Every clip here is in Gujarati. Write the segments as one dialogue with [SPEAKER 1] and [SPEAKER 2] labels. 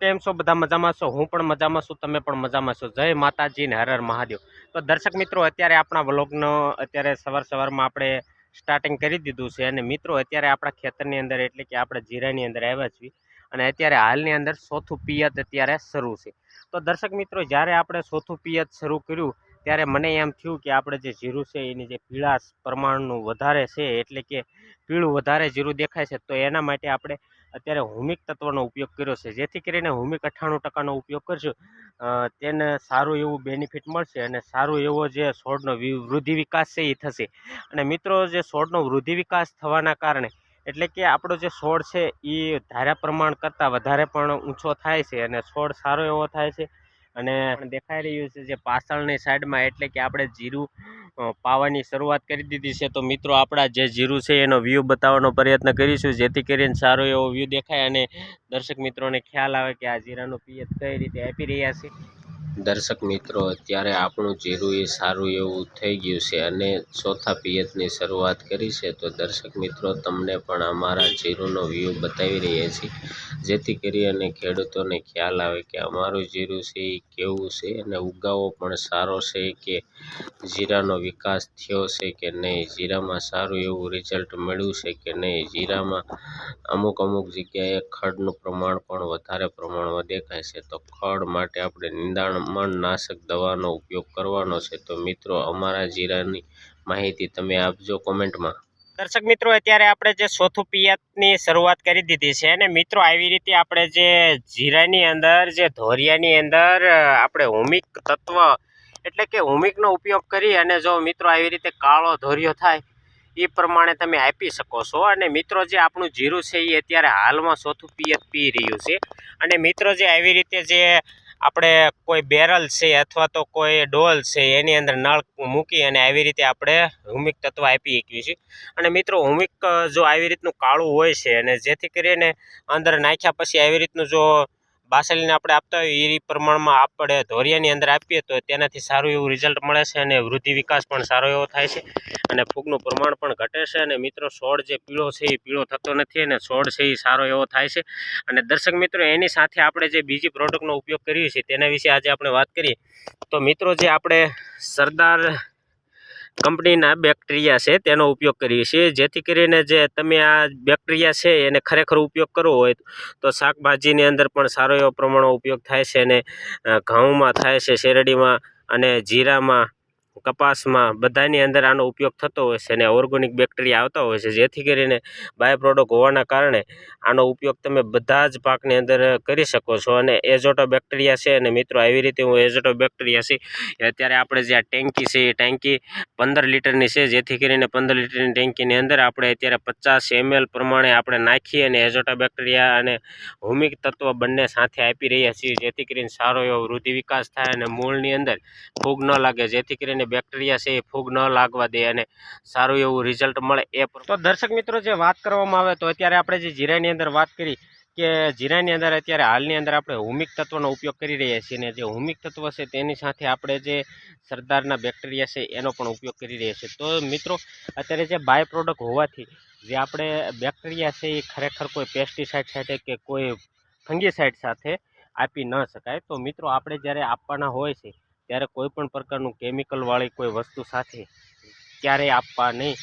[SPEAKER 1] કેમ છો, બધા મજામાં છો? હું પણ મજામાં છું, તમે પણ મજામાં છો. જય માતાજી ને હર હર મહાદેવ. તો દર્શક મિત્રો, અત્યારે આપણા વ્લોગનો અત્યારે સવાર સવારમાં આપણે સ્ટાર્ટિંગ કરી દીધું છે અને મિત્રો, અત્યારે આપણા ખેતરની અંદર, એટલે કે આપણે જીરાની અંદર આવ્યા છીએ અને અત્યારે હાલની અંદર ચોથું પિયત અત્યારે શરૂ છે. તો દર્શક મિત્રો, જ્યારે આપણે ચોથું પિયત શરૂ કર્યું, ત્યારે મને એમ થયું કે આપણે જે જીરું છે, એની જે પીળાશ પ્રમાણનું વધારે છે, એટલે કે પીળું વધારે જીરું દેખાય છે, તો એના માટે આપણે અત્યારે હુમિક તત્વનો ઉપયોગ કર્યો છે. જેથી કરીને હુમિક અઠ્ઠાણું ટકાનો ઉપયોગ કરશું. તેને સારું એવું બેનિફિટ મળશે અને સારું એવો જે છોડનો વૃદ્ધિ વિકાસ છે એ થશે. અને મિત્રો, જે છોડનો વૃદ્ધિ વિકાસ થવાના કારણે, એટલે કે આપણો જે છોડ છે એ ધાર્યા પ્રમાણ કરતાં વધારે પણ ઊંચો થાય છે અને છોડ સારો એવો થાય છે. અને દેખાઈ રહ્યું છે જે પાછળની સાઈડમાં એટલે કે આપણે જીરું પાવાની શરૂઆત કરી દીધી છે. તો મિત્રો, આપણા જે જીરું છે, એનો વ્યૂ બતાવવાનો પ્રયત્ન કરીશું. જેથી કરીને સારો એવો વ્યૂ દેખાય અને દર્શક મિત્રોને ખ્યાલ આવે કે આ જીરાનું પિયત કઈ રીતે આપી રહ્યા છે.
[SPEAKER 2] દર્શક મિત્રો, અત્યારે આપણું જીરું એ સારું એવું થઈ ગયું છે અને ચોથા પિયતની શરૂઆત કરી છે. તો દર્શક મિત્રો, તમને પણ અમારા જીરુંનો વ્યૂ બતાવી રહ્યા છીએ. જેથી કરી અને ખેડૂતોને ખ્યાલ આવે કે અમારું જીરું છે એ કેવું છે અને ઉગાવો પણ સારો છે કે જીરાનો વિકાસ થયો છે કે નહીં? જીરામાં સારું એવું રિઝલ્ટ મળ્યું છે કે નહીં? જીરામાં અમુક અમુક જગ્યાએ ખડનું પ્રમાણ પણ વધારે પ્રમાણમાં દેખાય છે. તો ખડ માટે આપણે નિંદામણ નાશક દવાનો ઉપયોગ કરવાનો છે. તો મિત્રો, અમારા જીરાની માહિતી તમે આપજો કોમેન્ટમાં.
[SPEAKER 1] દર્શક મિત્રો, અત્યારે આપણે જે ચોથું પિયતની શરૂઆત કરી દીધી છે અને મિત્રો, આવી રીતે આપણે જે જીરાની અંદર, જે ધોરિયાની અંદર આપણે હુમિક તત્વ એટલે કે હુમિકનો ઉપયોગ કરી અને જો મિત્રો આવી રીતે કાળો ધોરિયો થાય, એ પ્રમાણે તમે આપી શકો છો. અને મિત્રો, જે આપણું જીરું છે, એ અત્યારે હાલમાં ચોથું પિયત પી રહ્યું છે. અને મિત્રો, જે આવી રીતે જે આપણે કોઈ બેરલ છે અથવા તો કોઈ ડોલ છે, એની અંદર નળ મૂકી અને આવી રીતે આપણે હુમિક તત્વ આપી શકીએ છીએ. અને મિત્રો, હુમિક જો આવી રીતનું કાળું હોય છે અને જેથી કરીને અંદર નાખ્યા પછી આવી રીતનું જો બાસલીને આપણે આપતા હોય એ પ્રમાણમાં આપણે ધોરિયાની અંદર આપીએ તો તેનાથી સારું એવું રિઝલ્ટ મળે છે અને વૃદ્ધિ વિકાસ પણ સારો એવો થાય છે. અને ફૂગનું પ્રમાણ પણ ઘટે છે અને મિત્રો છોડ જે પીળો છે એ પીળો થતો નથી અને છોડ છે એ સારો એવો થાય છે. અને દર્શક મિત્રો, એની સાથે આપણે જે બીજી પ્રોડક્ટનો ઉપયોગ કરીએ છીએ તેના વિશે આજે આપણે વાત કરીએ. તો મિત્રો જે આપણે સરદાર કંપનીના બેક્ટેરિયા છે, તેનો ઉપયોગ કરીએ છીએ. જેથી કરીને જે તમે આ બેક્ટેરિયા છે, એને ખરેખર ઉપયોગ કરવો હોય તો શાકભાજીની અંદર પણ સારો એવો પ્રમાણમાં ઉપયોગ થાય છે અને ઘઉંમાં થાય છે, શેરડીમાં અને જીરામાં કપાસમાં બધાની અંદર આનો ઉપયોગ થતો હોય છે અને ઓર્ગોનિક બેક્ટેરિયા આવતા હોય છે. જેથી કરીને બાય પ્રોડક્ટ હોવાના કારણે આનો ઉપયોગ તમે બધા જ પાકની અંદર કરી શકો છો. અને એઝોટો બેક્ટેરિયા છે અને મિત્રો, આવી રીતે હું એઝોટો બેક્ટેરિયા છે અત્યારે આપણે જે આ ટેન્કી છે એ ટેન્કી પંદર લીટરની છે. જેથી કરીને પંદર લીટરની ટેન્કીની અંદર આપણે અત્યારે પચાસ એમએલ પ્રમાણે આપણે નાખી અને એઝોટા બેક્ટેરિયા અને હુમિક તત્વ બંને સાથે આપી રહ્યા છીએ. જેથી કરીને સારો એવો વૃદ્ધિ વિકાસ થાય અને મૂળની અંદર ફૂગ ન લાગે. જેથી કરીને બેક્ટેરિયા છે એ ફૂગ ન લાગવા દે અને સારું એવું રિઝલ્ટ મળે એ તો દર્શક મિત્રો, જે વાત કરવામાં આવે તો અત્યારે આપણે જે જીરાની અંદર વાત કરી કે જીરાની અંદર અત્યારે હાલની અંદર આપણે હુમિક તત્વનો ઉપયોગ કરી રહ્યા છીએ અને જે હુમિક તત્વ છે તેની સાથે આપણે જે સરદારના બેક્ટેરિયા છે એનો પણ ઉપયોગ કરી રહ્યા છીએ. તો મિત્રો, અત્યારે જે બાય પ્રોડક્ટ હોવાથી જે આપણે બેક્ટેરિયા છે એ ખરેખર કોઈ પેસ્ટિસાઇડ સાથે કે કોઈ ફંગીસાઇડ સાથે આપી ન શકાય. તો મિત્રો, આપણે જ્યારે આપવાના હોય છે ત્યારે કોઈ પણ પ્રકારનું કેમિકલવાળી કોઈ વસ્તુ સાથે ક્યારેય આપવા નહીં.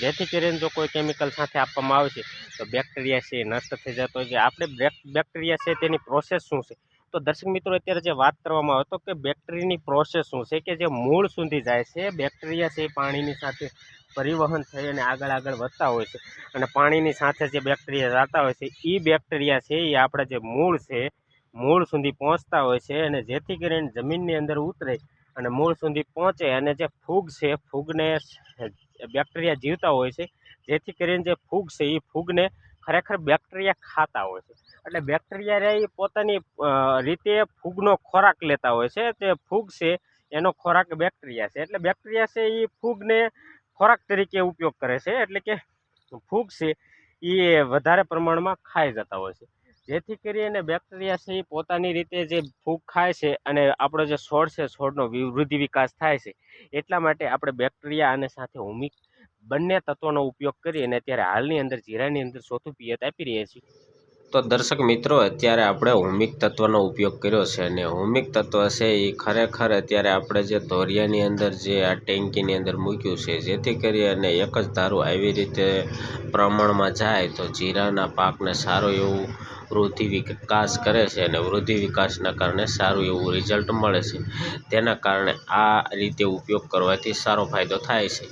[SPEAKER 1] જેથી કરીને જો કોઈ કેમિકલ સાથે આપવામાં આવે છે, તો બેક્ટેરિયા છે નષ્ટ થઈ જતો હોય છે. આપણે બેક- બેક્ટેરિયા છે તેની પ્રોસેસ શું છે? તો દર્શક મિત્રો, અત્યારે જે વાત કરવામાં આવે તો કે બેક્ટેરિયાની પ્રોસેસ શું છે કે જે મૂળ સુધી જાય છે બેક્ટેરિયા છે પાણીની સાથે પરિવહન થઈ અને આગળ આગળ વધતા હોય છે. અને પાણીની સાથે જે બેક્ટેરિયા જતા હોય છે એ બેક્ટેરિયા છે એ આપણા જે મૂળ છે મૂળ સુધી પહોંચતા હોય છે અને જેથી કરીને જમીનની અંદર ઉતરે અને મૂળ સુધી પહોંચે અને જે ફૂગ છે, ફૂગને બેક્ટેરિયા જીવતા હોય છે, જેથી કરીને જે ફૂગ છે એ ફૂગને ખરેખર બેક્ટેરિયા ખાતા હોય છે. એટલે બેક્ટેરિયા રહે એ પોતાની રીતે ફૂગનો ખોરાક લેતા હોય છે. તે ફૂગ છે, એનો ખોરાક બેક્ટેરિયા છે. એટલે બેક્ટેરિયા છે એ ફૂગને ખોરાક તરીકે ઉપયોગ કરે છે. એટલે કે ફૂગ છે એ વધારે પ્રમાણમાં ખાઈ જતા હોય છે. જેથી કરીને બેક્ટેરિયા છે એ પોતાની રીતે જે ફૂગ ખાય છે અને આપણો જે છોડ છે, છોડનો વૃદ્ધિ વિકાસ થાય છે, એટલા માટે આપણે બેક્ટેરિયા અને સાથે હુમિક બંને તત્વોનો ઉપયોગ કરી અને અત્યારે હાલની અંદર જીરાની અંદર ચોથું પિયત આપી રહ્યા છીએ.
[SPEAKER 2] તો દર્શક મિત્રો, અત્યારે આપણે હોમિક તત્વનો ઉપયોગ કર્યો છે અને હોમિક તત્વ છે એ ખરેખર અત્યારે આપણે જે ધોરિયાની અંદર જે આ ટેન્કીની અંદર મૂક્યું છે, જેથી કરી અને એક જ ધારું આવી રીતે પ્રમાણમાં જાય તો જીરાના પાકને સારો એવું વૃદ્ધિ વિકાસ કરે છે અને વૃદ્ધિ વિકાસના કારણે સારું એવું રિઝલ્ટ મળે છે. તેના કારણે આ રીતે ઉપયોગ કરવાથી સારો ફાયદો થાય છે.